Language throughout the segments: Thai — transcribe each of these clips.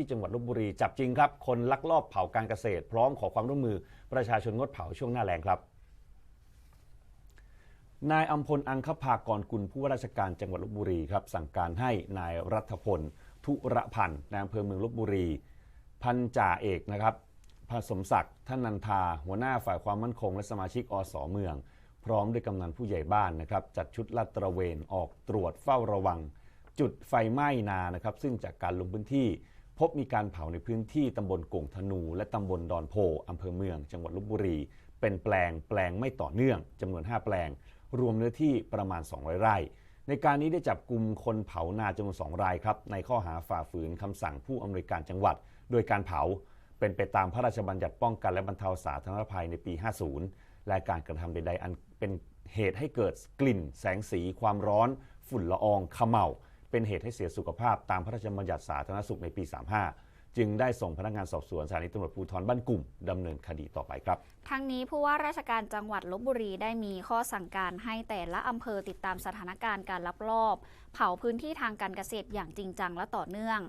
ที่จังหวัดลบบุรีจับจริงครับคนลักลอบเผาการเกษตร พร้อมขอความร่วมมือประชาชนงดเผาช่วงหน้าแล้งครับนายอัมพลอังคภากรกุลผู้ว่าราชการจังหวัดลบบุรีครับสั่งการให้นายรัฐพล ทุระพันธ์นายอำเภอเมืองลบบุรี พันจ่าเอกนะครับผสมศักดิ์ท่านนันทา หัวหน้าฝ่ายความมั่นคง และสมาชิกอสเมือง พร้อมด้วยกำนันผู้ใหญ่บ้านนะครับจัดชุดลาดตระเวนออกตรวจเฝ้าระวัง จุดไฟไหม้นานะครับซึ่งจากการลงพื้นที่ พบมีการเผาในพื้นที่ตำบลกงธนู และตำบลดอนโพอำเภอเมือง จังหวัดลบบุรี เป็นแปลงแปลงไม่ต่อเนื่องจำนวน 5 แปลง รวมเนื้อที่ประมาณ 200 ไร่ ในการนี้ได้จับกลุ่มคนเผานาจำนวน 2 รายครับ ในข้อหาฝ่าฝืนคำสั่งผู้อำนวยการจังหวัด โดยการเผาเป็นไปตามพระราชบัญญัติป้องกันและบรรเทาสาธารณภัยในปี 50 และการกระทำใดๆอันเป็นเหตุให้เกิดกลิ่น แสงสี ความร้อน ฝุ่นละอองขม่า เป็นเหตุให้เสียสุขภาพตามพระราชบัญญัติสาธารณสุขในปี 35 จึงได้ส่งพนักงานสอบสวนสถานีตำรวจภูธรบ้านกลุ่มดำเนินคดีต่อไปครับ ทั้งนี้ผู้ว่าราชการจังหวัดลบบุรีได้มีข้อสั่งการให้แต่ละอำเภอติดตามสถานการณ์การลักลอบ เผาพื้นที่ทางการเกษตรอย่างจริงจังและต่อเนื่อง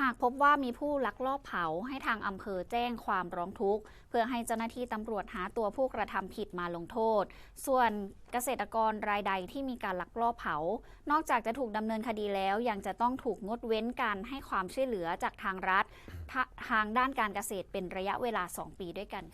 หากพบว่ามีผู้ลักลอบเผาให้ทางอำเภอแจ้งความร้องทุกข์ เพื่อให้เจ้าหน้าที่ตำรวจหาตัวผู้กระทำผิดมาลงโทษ ส่วนเกษตรกรรายใดที่มีการลักลอบเผา นอกจากจะถูกดำเนินคดีแล้วยังจะต้องถูกงดเว้นการให้ความช่วยเหลือจากทางรัฐ ทางด้านการเกษตรเป็นระยะเวลา 2 ปีด้วยกันค่ะ